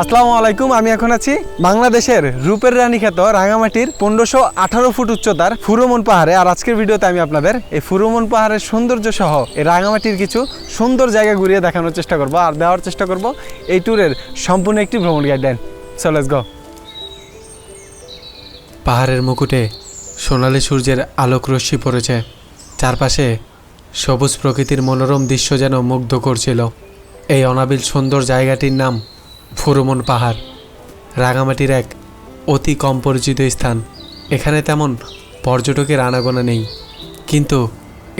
আসসালামু আলাইকুম, আমি এখন আছি বাংলাদেশের রূপের রানী খ্যাত রাঙামাটির পনেরোশো আঠারো ফুট উচ্চতার ফুরোমন পাহাড়ে। আর আজকের ভিডিওতে আমি আপনাদের এই ফুরোমন পাহাড়ের সৌন্দর্য সহ এই রাঙামাটির কিছু সুন্দর জায়গা ঘুরিয়ে দেখানোর চেষ্টা করব আর দেওয়ার চেষ্টা করব এই ট্যুরের সম্পূর্ণ একটি ভ্রমণ গাইডলাইন সো লেটস গো পাহাড়ের মুকুটে সোনালি সূর্যের আলোক রশ্মি পড়েছে। চারপাশে সবুজ প্রকৃতির মনোরম দৃশ্য যেন মুগ্ধ করছিল। এই অনাবিল সুন্দর জায়গাটির নাম ফুরুমন পাহাড়, রাঙামাটির এক অতি কম পরিচিত স্থান। এখানে তেমন পর্যটকের আনাগোনা নেই, কিন্তু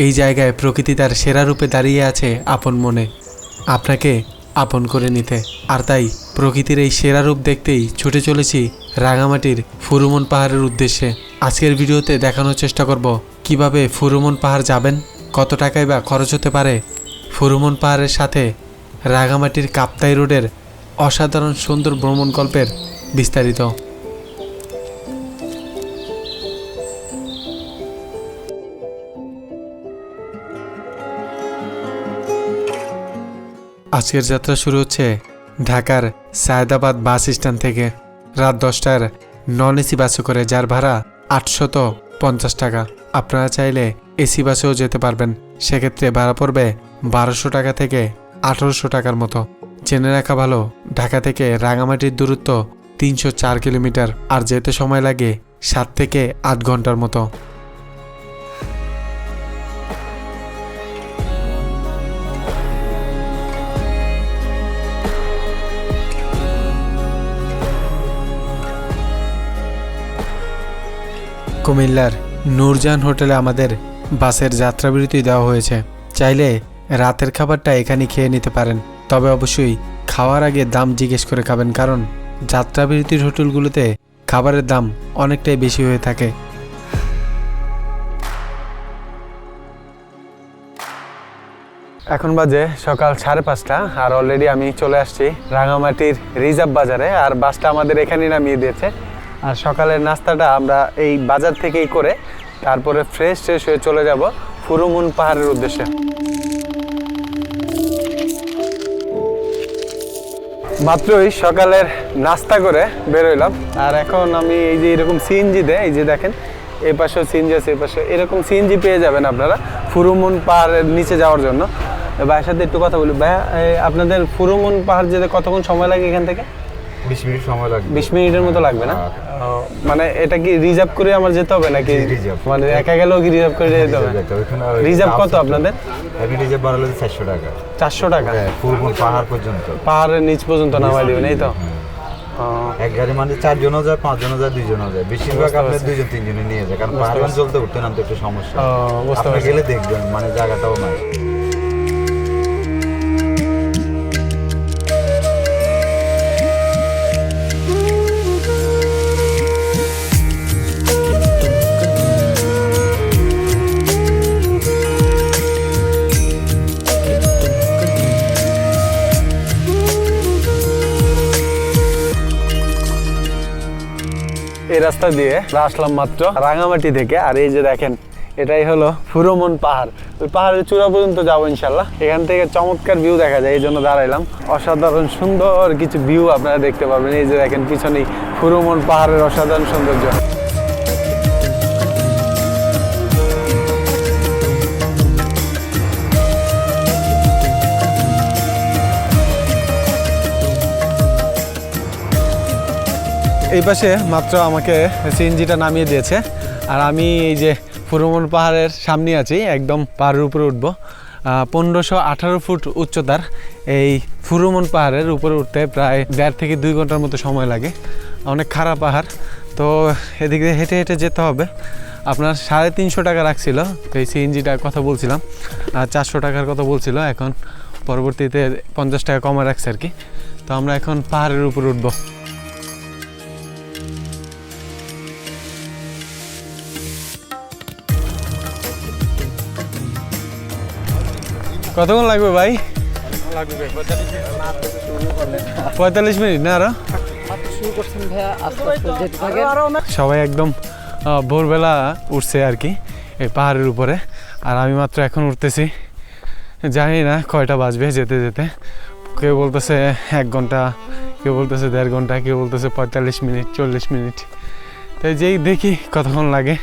এই জায়গায় প্রকৃতি তার সেরা রূপে দাঁড়িয়ে আছে আপন মনে, আপনাকে আপন করে নিতে। আর তাই প্রকৃতির এই সেরা রূপ দেখতেই ছুটে চলেছি রাঙামাটির ফুরুমন পাহাড়ের উদ্দেশ্যে। আজকের ভিডিওতে দেখানোর চেষ্টা করব, কীভাবে ফুরুমন পাহাড় যাবেন, কত টাকায় বা খরচ হতে পারে ফুরুমন পাহাড়ের সাথে রাঙামাটির কাপ্তাই রোডের অসাধারণ সুন্দর ভ্রমণ গল্পের বিস্তারিত। আজকের যাত্রা শুরু হচ্ছে ঢাকার সায়দাবাদ বাস স্ট্যান্ড থেকে। রাত দশটার নন এসি বাসে করে যার ভাড়া আটশত পঞ্চাশ টাকা। আপনারা চাইলে এসি বাসেও যেতে পারবেন। সেক্ষেত্রে ভাড়া পড়বে বারোশো টাকা থেকে আঠারোশো টাকার মতো। জেনে রাখা ভালো। ঢাকা থেকে রাঙামাটির দূরত্ব তিনশো চার কিলোমিটার, আর যেতে সময় লাগে সাত থেকে আট ঘণ্টার মতো। কুমিল্লার নূরজান হোটেলে আমাদের বাসের যাত্রাবিরতি দেওয়া হয়েছে। চাইলে রাতের খাবারটা এখানে খেয়ে নিতে পারেন। তবে অবশ্যই খাওয়ার আগে দাম জিজ্ঞেস করে খাবেন, কারণ যাত্রাবিরতির হোটেলগুলোতে খাবারের দাম অনেকটাই বেশি হয়ে থাকে। এখন বাজে সকাল সাড়ে পাঁচটা, আর অলরেডি আমি চলে আসছি রাঙামাটির রিজার্ভ বাজারে, আর বাসটা আমাদের এখানেই নামিয়ে দিয়েছে। আর সকালের নাস্তাটা আমরা এই বাজার থেকেই করে তারপরে ফ্রেশ ট্রেশ হয়ে চলে যাব ফুরুমুন পাহাড়ের উদ্দেশ্যে। মাত্রই সকালের নাস্তা করে বেরোইলাম। আর এখন আমি এই যে এরকম সিএনজি দেয়, এই যে দেখেন এই পাশেও সিএনজি আছে এই পাশে এরকম সিএনজি পেয়ে যাবেন আপনারা ফুরুমুন পাহাড়ের নিচে যাওয়ার জন্য। ভাইয়ের সাথে একটু কথা বলি। ভাইয়া আপনাদের ফুরুমুন পাহাড় যেতে কতক্ষণ সময় লাগে এখান থেকে? বিশ মিনিট সময় লাগবে। বিশ মিনিটের মতো লাগবে না? মানে এটা কি রিজার্ভ করে আমার যেতে হবে নাকি? মানে একা গেলেও কি রিজার্ভ করে যেতে হবে? রিজার্ভ কত আপনাদের? আপনি রিজার্ভ বাড়ালে চারশো টাকা। চারশো টাকা? হ্যাঁ পূর্বন পাহাড় পর্যন্ত। পাহাড়ের নিচ পর্যন্ত নামাই দিবেন এই তো? এক গাড়ি মানে চারজনও যায় পাঁচজনও যায় দুইজনও যায়। বেশিরভাগ আপনার দুইজন তিনজনে নিয়ে যায়। কারণ পাহাড়। চলতে উঠতে নামতে একটু সমস্যা। আপনি গেলে দেখবেন মানে জায়গাটাও নাই। রাস্তা দিয়ে আসলাম মাত্র রাঙামাটি থেকে। আর এই যে দেখেন, এটাই হলো ফুরোমন পাহাড়। ওই পাহাড়ের চূড়া পর্যন্ত যাব ইনশাল্লাহ এখান থেকে চমৎকার ভিউ দেখা যায়, এই জন্য দাঁড়াইলাম। অসাধারণ সুন্দর কিছু ভিউ আপনারা দেখতে পাবেন। এই যে দেখেন, পিছনেই ফুরোমন পাহাড়ের অসাধারণ সৌন্দর্য। এই পাশে মাত্র আমাকে সিএনজিটা নামিয়ে দিয়েছে। আর আমি এই যে ফুরমন পাহাড়ের সামনে আছি, একদম পাহাড়ের উপরে উঠবো। পনেরোশো আঠারো ফুট উচ্চতার এই ফুরমন পাহাড়ের উপরে উঠতে প্রায় দেড় থেকে দুই ঘণ্টার মতো সময় লাগে। অনেক খারাপ পাহাড়। তো এদিক দিয়ে হেঁটে হেঁটে যেতে হবে। আপনার সাড়ে তিনশো টাকা রাখছিল, তো এই সিএনজিটার কথা বলছিলাম। চারশো টাকার কথা বলছিল, এখন পরবর্তীতে পঞ্চাশ টাকা কমে রাখছে আর কি। তো আমরা এখন পাহাড়ের উপরে উঠবো। কতক্ষণ লাগবে ভাই? পঁয়তাল্লিশ মিনিট না আরও? সবাই একদম ভোরবেলা উঠছে আর কি, এই পাহাড়ের উপরে। আর আমি মাত্র এখন উঠতেছি। জানি না কয়টা বাজবে যেতে যেতে। কেউ বলতেছে এক ঘণ্টা, কেউ বলতেছে দেড় ঘণ্টা, কেউ বলতেছে পঁয়তাল্লিশ মিনিট, চল্লিশ মিনিট। তাই যেই দেখি কতক্ষণ লাগে,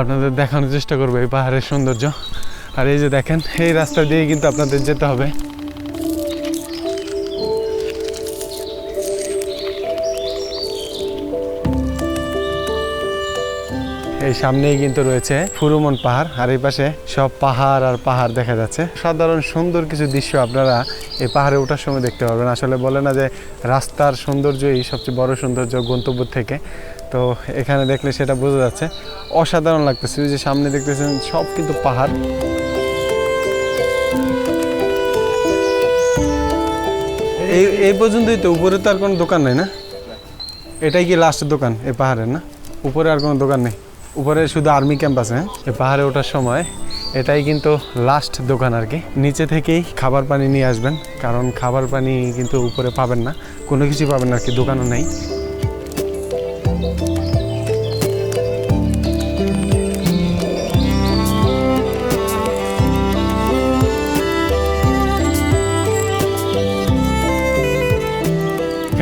আপনাদের দেখানোর চেষ্টা করব এই পাহাড়ের সৌন্দর্য। আর এই যে দেখেন, এই রাস্তা দিয়ে কিন্তু আপনাদের যেতে হবে। এই সামনেই কিন্তু রয়েছে ফুরুমন পাহাড়, আর এই পাশে সব পাহাড় আর পাহাড় দেখা যাচ্ছে। সাধারণ সুন্দর কিছু দৃশ্য আপনারা এই পাহাড়ে ওঠার সময় দেখতে পারবেন। আসলে বলে না যে রাস্তার সৌন্দর্যই সবচেয়ে বড় সৌন্দর্য গন্তব্য থেকে। তো এখানে দেখলে সেটা বোঝা যাচ্ছে। অসাধারণ লাগতেছে। যে সামনে দেখতেছেন সব কিন্তু পাহাড়। এই এই পর্যন্তই তো। উপরে তো আর কোনো দোকান নেই না? এটাই কি লাস্ট দোকান, এই পাহাড়ের না? উপরে আর কোনো দোকান নেই। উপরে শুধু আর্মি ক্যাম্প আছে হ্যাঁ? এই পাহাড়ে ওঠার সময় এটাই কিন্তু লাস্ট দোকান আর কি। নিচে থেকেই খাবার পানি নিয়ে আসবেন, কারণ খাবার পানি কিন্তু উপরে পাবেন না। কোনো কিছু পাবেন না আর কি, দোকানও নেই।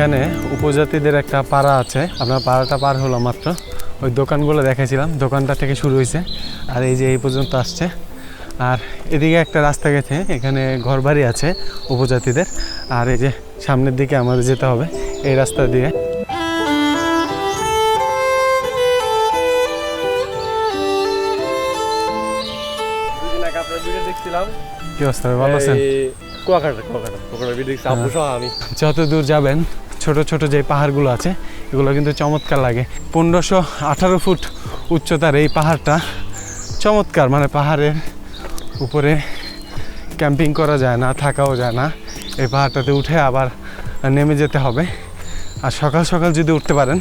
এখানে উপজাতিদের একটা পাড়া আছে। আপনার পাড়াটা পার হলো মাত্র। ওই দোকানগুলো দেখাইছিলাম। দোকানটা থেকে শুরু হয়েছে আর এই যে এই পর্যন্ত আসছে। আর এদিকে একটা রাস্তা গেছে। এখানে ঘরবাড়ি আছে উপজাতিদের। আর এই যে সামনের দিকে আমাদের যেতে হবে এই রাস্তা দিয়ে। দেখছিলাম। কি অবস্থা? ভালো আছেন? আমি। যত দূর যাবেন ছোট ছোট যে পাহাড়গুলো আছে, এগুলো কিন্তু চমৎকার লাগে। পনেরোশো আঠারো ফুট উচ্চতার এই পাহাড়টা চমৎকার মানে পাহাড়ের উপরে ক্যাম্পিং করা যায় না, থাকাও যায় না। এই পাহাড়টাতে উঠে আবার নেমে যেতে হবে। আর সকাল সকাল যদি উঠতে পারেন,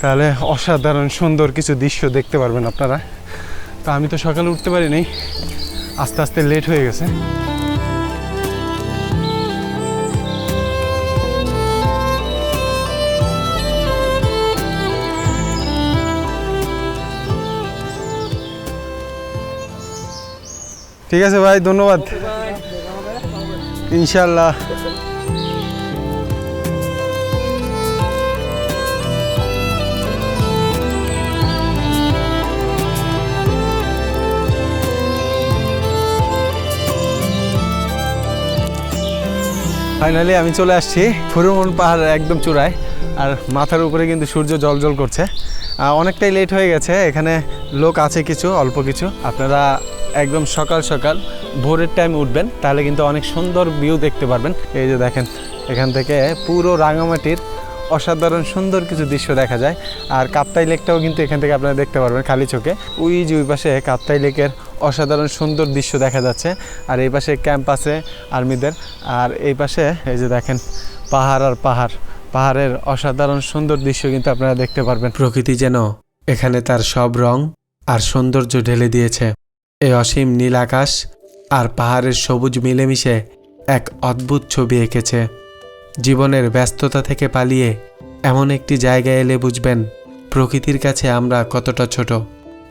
তাহলে অসাধারণ সুন্দর কিছু দৃশ্য দেখতে পারবেন আপনারা। তা আমি তো সকালে উঠতে পারিনি, আস্তে আস্তে লেট হয়ে গেছে। ঠিক আছে ভাই, ধন্যবাদ। ইনশাল্লাহ ফাইনালি আমি চলে আসছি ফুরুমন পাহাড় একদম চূড়ায়, আর মাথার উপরে কিন্তু সূর্য জল জল করছে অনেকটাই লেট হয়ে গেছে, এখানে লোক আছে কিছু, অল্প কিছু। আপনারা একদম সকাল সকাল ভোরের টাইম উঠবেন, তাহলে কিন্তু অনেক সুন্দর ভিউ দেখতে পারবেন। এই যে দেখেন, এখান থেকে পুরো রাঙামাটির অসাধারণ সুন্দর কিছু দৃশ্য দেখা যায়। আর কাপ্তাই লেকটাও কিন্তু এখান থেকে আপনারা দেখতে পারবেন খালি চোখে। ওই যে ওই পাশে কাপ্তাই লেকের অসাধারণ সুন্দর দৃশ্য দেখা যাচ্ছে। আর এই পাশে ক্যাম্প আছে আর্মিদের। আর এই পাশে এই যে দেখেন, পাহাড় আর পাহাড়। পাহাড়ের অসাধারণ সুন্দর দৃশ্য কিন্তু আপনারা দেখতে পারবেন। প্রকৃতি যেন এখানে তার সব রং আর সৌন্দর্য ঢেলে দিয়েছে। এই অসীম নীল আকাশ আর পাহাড়ের সবুজ মিলেমিশে এক অদ্ভুত ছবি এঁকেছে। জীবনের ব্যস্ততা থেকে পালিয়ে এমন একটি জায়গায় এলে বুঝবেন, প্রকৃতির কাছে আমরা কতটা ছোট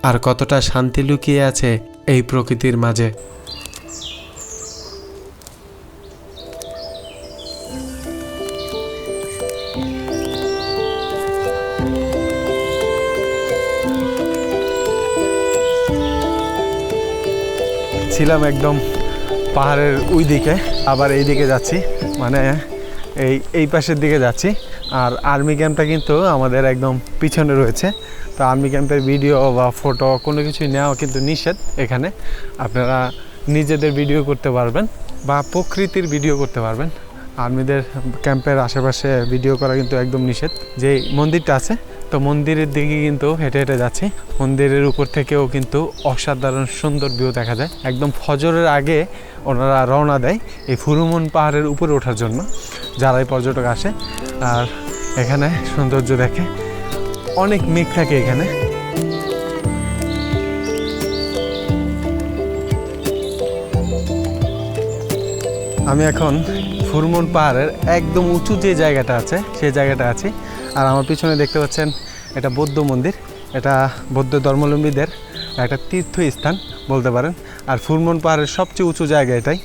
আর কতটা শান্তি লুকিয়ে আছে এই প্রকৃতির মাঝে। ছিলাম একদম পাহাড়ের ওই দিকে আবার এই দিকে যাচ্ছি। মানে এই এই পাশের দিকে যাচ্ছি। আর আর্মি ক্যাম্পটা কিন্তু আমাদের একদম পিছনে রয়েছে। তো আর্মি ক্যাম্পের ভিডিও বা ফটো কোনো কিছুই নেওয়া কিন্তু নিষেধ এখানে। আপনারা নিজেদের ভিডিও করতে পারবেন বা প্রকৃতির ভিডিও করতে পারবেন। আর্মিদের ক্যাম্পের আশেপাশে ভিডিও করা কিন্তু একদম নিষেধ। যে মন্দিরটা আছে তো মন্দিরের দিকে কিন্তু হেঁটে হেঁটে যাচ্ছি। মন্দিরের উপর থেকেও কিন্তু অসাধারণ সুন্দর ভিউ দেখা যায়। একদম ফজরের আগে ওনারা রওনা দেয় এই ফুরুমন পাহাড়ের উপরে ওঠার জন্য, যারাই পর্যটক আসে। আর এখানে সৌন্দর্য দেখে অনেক মেঘ থাকে এখানে। আমি এখন ফুরমন পাহাড়ের একদম উঁচু যে জায়গাটা আছে সেই জায়গাটা আছি। আর আমার পিছনে দেখতে পাচ্ছেন এটা বৌদ্ধ মন্দির, এটা বৌদ্ধ ধর্মাবলম্বীদের একটা তীর্থস্থান বলতে পারেন। আর ফুরমন পাহাড়ের সবচেয়ে উঁচু জায়গা এটাই।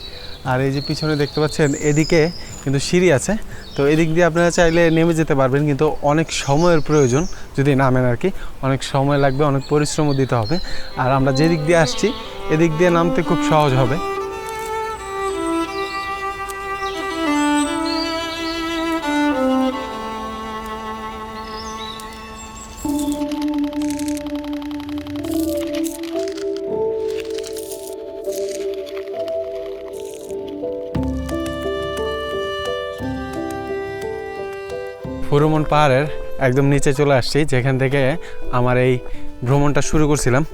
আর এই যে পিছনে দেখতে পাচ্ছেন, এদিকে কিন্তু সিঁড়ি আছে। তো এদিক দিয়ে আপনারা চাইলে নেমে যেতে পারবেন, কিন্তু অনেক সময়ের প্রয়োজন যদি নামেন আর কি। অনেক সময় লাগবে, অনেক পরিশ্রমও দিতে হবে। আর আমরা যেদিক দিয়ে আসছি, এদিক দিয়ে নামতে খুব সহজ হবে। পাহাড়ের একদম নিচে চলে আসছি, যেখান থেকে আমার এই ভ্রমণটা শুরু করছিলাম।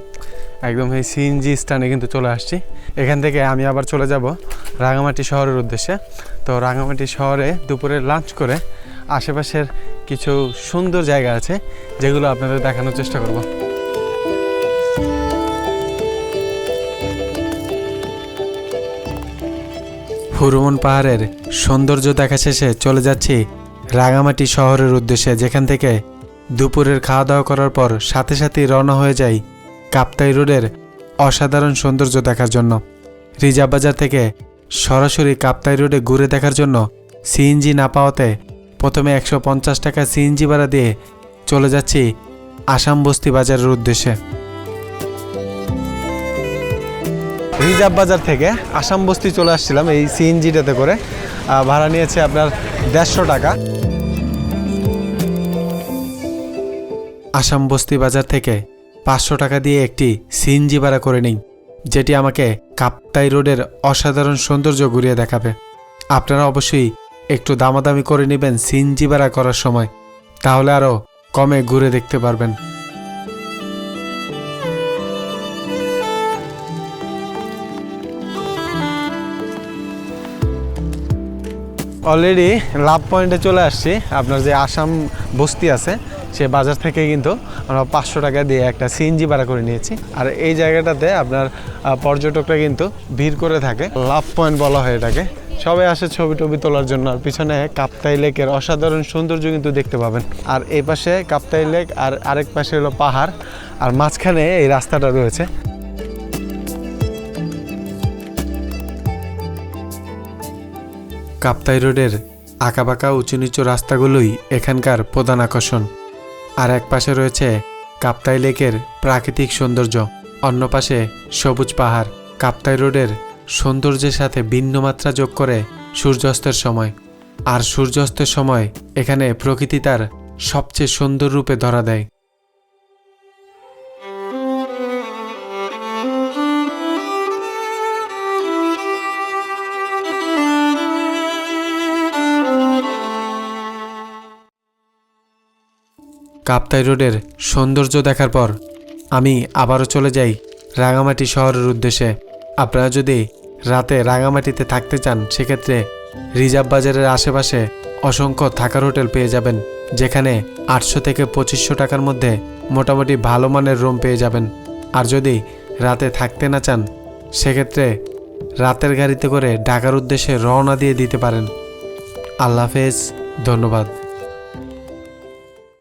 একদম এই সিএনজি স্থানে কিন্তু চলে আসছি। এখান থেকে আমি আবার চলে যাব রাঙামাটি শহরের উদ্দেশ্যে। তো রাঙামাটি শহরে দুপুরে লাঞ্চ করে আশেপাশের কিছু সুন্দর জায়গা আছে, যেগুলো আপনাদের দেখানোর চেষ্টা করব। হুরুমন পাহাড়ের সৌন্দর্য দেখা শেষে চলে যাচ্ছি রাঙামাটি শহরের উদ্দেশ্যে যেখান থেকে দুপুরের খাওয়া দাওয়া করার পর সাথে সাথেই রওনা হয়ে যাই কাপ্তাই রোডের অসাধারণ সৌন্দর্য দেখার জন্য। রিজার্ভ বাজার থেকে সরাসরি কাপ্তাই রোডে ঘুরে দেখার জন্য সিএনজি না পাওয়াতে প্রথমে একশো পঞ্চাশ টাকা সিএনজি ভাড়া দিয়ে চলে যাচ্ছি আসাম বস্তি বাজারের উদ্দেশ্যে। রিজার্ভ বাজার থেকে আসাম বস্তি চলে আসছিলাম এই সিএনজিটাতে করে। ভাড়া নিয়েছে আপনার দেড়শো টাকা। আসাম বস্তি বাজার থেকে পাঁচশো টাকা দিয়ে একটি সিএনজি ভাড়া করে নিই যেটি আমাকে কাপ্তাই রোডের অসাধারণ সৌন্দর্য ঘুরিয়ে দেখাবে। আপনারা অবশ্যই একটু দামাদামি করে নেবেন সিএনজি ভাড়া করার সময়, তাহলে আরও কমে ঘুরে দেখতে পারবেন। অলরেডি লাভ পয়েন্টে চলে আসছি, আপনার যে আসাম বস্তি আছে সে বাজার থেকে কিন্তু আমরা পাঁচশো টাকা দিয়ে একটা সিএনজি ভাড়া করে নিয়েছি। আর এই জায়গাটাতে আপনার পর্যটকরা কিন্তু ভিড় করে থাকে। লাভ পয়েন্ট বলা হয় এটাকে। সবাই আসে ছবি টবি তোলার জন্য। আর পিছনে কাপ্তাই লেকের অসাধারণ সৌন্দর্য কিন্তু দেখতে পাবেন। আর এই পাশে কাপ্তাই লেক আর আরেক পাশে হলো পাহাড়। আর মাঝখানে এই রাস্তাটা রয়েছে। কাপ্তাই রোডের আঁকাবাঁকা উঁচু নিচু রাস্তাগুলোই এখানকার প্রধান আকর্ষণ। আর এক পাশে রয়েছে কাপ্তাই লেকের প্রাকৃতিক সৌন্দর্য। অন্য পাশে সবুজ পাহাড়। কাপ্তাই রোডের সৌন্দর্যের সাথে ভিন্ন মাত্রা যোগ করে সূর্যাস্তের সময়। আর সূর্যাস্তের সময় এখানে প্রকৃতি তার সবচেয়ে সুন্দর রূপে ধরা দেয়। কাপ্তাই রোডের সৌন্দর্য দেখার পর আমি আবারও চলে যাই রাঙামাটি শহরের উদ্দেশ্যে। আপনারা যদি রাতে রাঙামাটিতে থাকতে চান, সেক্ষেত্রে রিজার্ভ বাজারের আশেপাশে অসংখ্য থাকার হোটেল পেয়ে যাবেন, যেখানে আটশো থেকে পঁচিশশো টাকার মধ্যে মোটামুটি ভালো মানের রুম পেয়ে যাবেন। আর যদি রাতে থাকতে না চান, সেক্ষেত্রে রাতের গাড়িতে করে ঢাকার উদ্দেশ্যে রওনা দিয়ে দিতে পারেন। আল্লাহ হাফেজ, ধন্যবাদ।